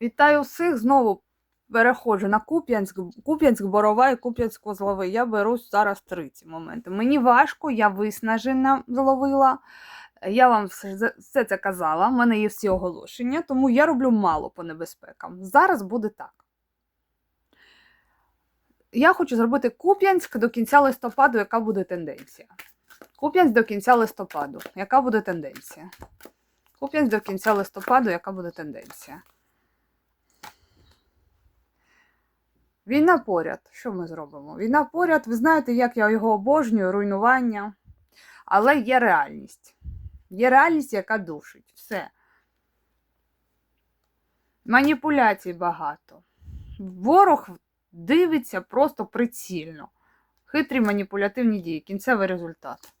Вітаю всіх знову переходжу на Куп'янськ, Куп'янськ, Борова і Куп'янськ Козловий. Я беру зараз три ці моменти. Мені важко, я виснажена зловила. Я вам все, це казала, в мене є всі оголошення, тому я роблю мало по небезпекам. Зараз буде так. Я хочу зробити Куп'янськ до кінця листопаду, яка буде тенденція. Куп'янськ до кінця листопаду, яка буде тенденція. Куп'янськ до кінця листопаду, яка буде тенденція. Війна поряд. Що ми зробимо? Війна поряд, ви знаєте, як я його обожнюю, руйнування. Але є реальність. Є реальність, яка душить. Все. Маніпуляцій багато. Ворог дивиться просто прицільно. Хитрі маніпулятивні дії, кінцевий результат.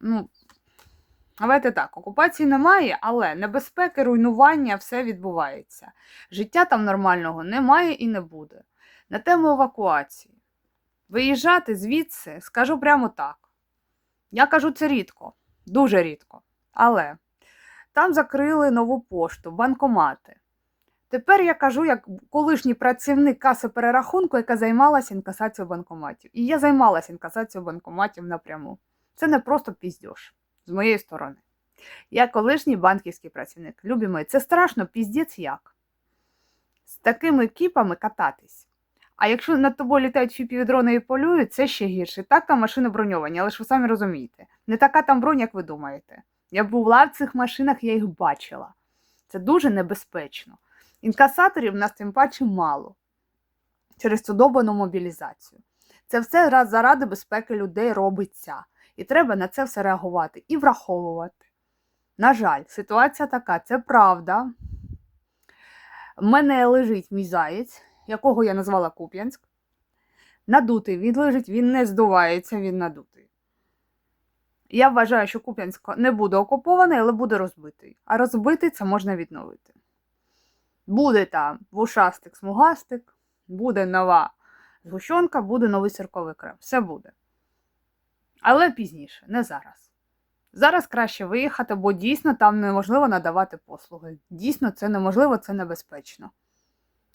Ну, давайте так, окупації немає, але небезпеки, руйнування, все відбувається. Життя там нормального немає і не буде. На тему евакуації. Виїжджати звідси, скажу прямо так. Я кажу це рідко, дуже рідко. Але там закрили нову пошту, банкомати. Тепер я кажу, як колишній працівник каси перерахунку, яка займалася інкасацією банкоматів. І я займалася інкасацією банкоматів напряму. Це не просто піздьош з моєї сторони. Я колишній банківський працівник. Любі це страшно, піздець як. З такими кіпами кататись. А якщо над тобою літають фіпівідрони і полюють, це ще гірше. Так там машини броньовані, але ж ви самі розумієте. Не така там бронь, як ви думаєте. Я була в цих машинах, я їх бачила. Це дуже небезпечно. Інкасаторів в нас тим паче мало через цю добану мобілізацію. Це все раз заради безпеки людей робиться. І треба на це все реагувати і враховувати. На жаль, ситуація така, це правда. В мене лежить мій заєць, якого я назвала Куп'янськ. Надутий він лежить, він не здувається, він надутий. Я вважаю, що Куп'янськ не буде окупований, але буде розбитий. А розбитий це можна відновити. Буде там вушастик, смугастик, буде нова згущенка, буде новий сирковий крем. Все буде. Але пізніше, не зараз. Зараз краще виїхати, бо дійсно там неможливо надавати послуги. Дійсно, це неможливо, це небезпечно.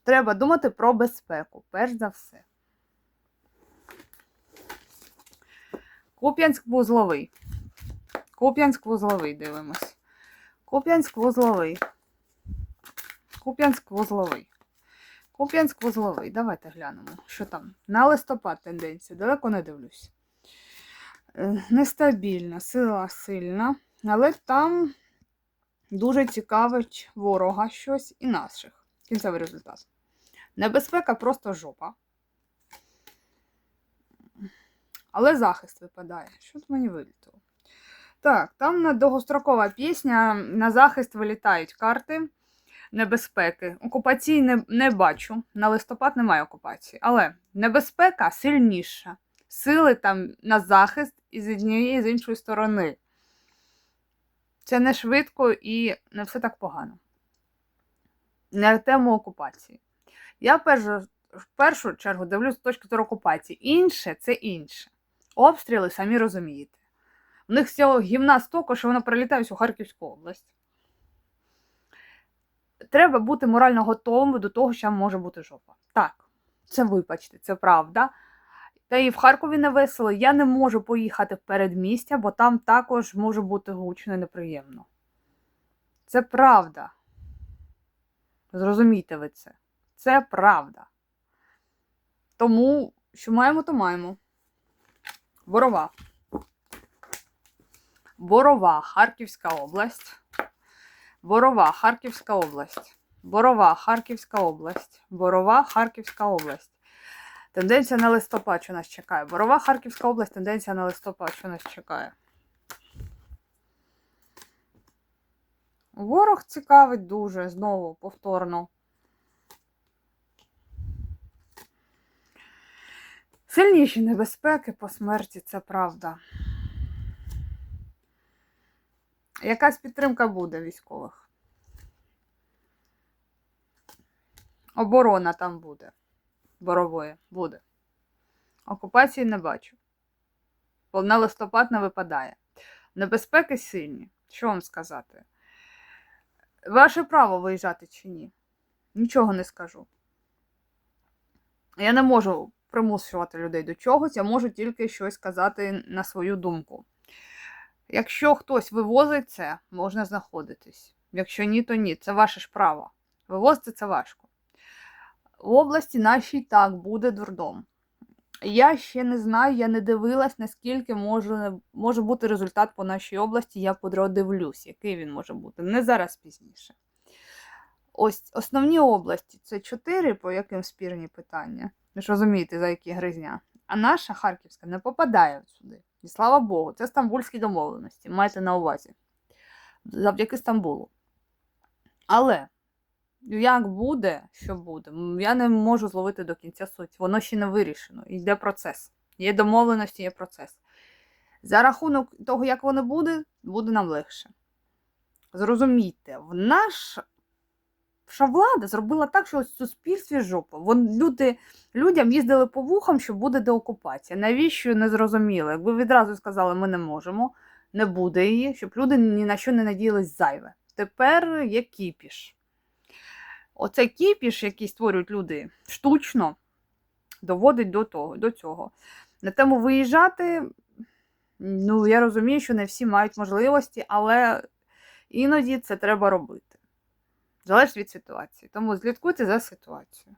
Треба думати про безпеку, перш за все. Куп'янськ вузловий. Куп'янськ вузловий дивимось. Куп'янськ вузловий. Куп'янськ вузловий. Куп'янськ вузловий. Давайте глянемо, що там. На листопад тенденція. Далеко не дивлюсь. Нестабільна, сила сильна, але там дуже цікавить ворога щось і наших. Кінцевий результат. Небезпека просто жопа. Але захист випадає. Що тут мені вилітало? Так, там довгострокова пісня на захист вилітають карти небезпеки. Окупації не, не бачу. На листопад немає окупації. Але небезпека сильніша. Сили там на захист і з однієї і з іншої сторони. Це не швидко і не все так погано. Не тему окупації. Я першу, в першу чергу дивлюсь з точки зору окупації. Інше це інше. Обстріли, самі розумієте. У них всього гімна стоку, що воно прилітає всю Харківську область. Треба бути морально готовим до того, що може бути жопа. Так, це вибачте, це правда. Та і в Харкові не весело. Я не можу поїхати в передмістя, бо там також може бути гучно і неприємно. Це правда. Зрозумійте ви це. Це правда. Тому, що маємо, то маємо. Борова. Борова, Харківська область. Борова, Харківська область. Борова, Харківська область. Борова, Харківська область. Тенденція на листопад, що нас чекає. Борова, Харківська область, тенденція на листопад, що нас чекає. Ворог цікавить дуже, знову повторно. Сильніші небезпеки по смерті, це правда. Якась підтримка буде військових. Оборона там буде. Борової буде. Окупації не бачу. Бо на листопад не випадає. Небезпеки сильні. Що вам сказати? Ваше право виїжджати чи ні. Нічого не скажу. Я не можу примушувати людей до чогось, я можу тільки щось сказати на свою думку. Якщо хтось вивозить це, можна знаходитись. Якщо ні, то ні. Це ваше ж право. Вивозити це важко. В області нашій так буде дурдом. Я ще не знаю, я не дивилась, наскільки може, може бути результат по нашій області. Я подивлюсь, який він може бути. Не зараз пізніше. Ось основні області це чотири, по яким спірні питання. Ви ж розумієте, за які гризня. А наша Харківська не попадає сюди. І слава Богу, це стамбульські домовленості. Майте на увазі. Завдяки Стамбулу. Але як буде, що буде, я не можу зловити до кінця суть. Воно ще не вирішено. Йде процес. Є домовленості, є процес. За рахунок того, як воно буде, буде нам легше. Зрозумійте, в наш Наша влада зробила так, що в суспільстві жопа. Вон люди, людям їздили по вухам, що буде деокупація. Навіщо не зрозуміло? Якби відразу сказали, ми не можемо, не буде її, щоб люди ні на що не надіялись зайве. Тепер є кіпіш. Оцей кіпіш, який створюють люди штучно, доводить до того, до цього. На тему виїжджати, ну я розумію, що не всі мають можливості, але іноді це треба робити. Залежить від ситуації. Тому слідкуйте за ситуацією.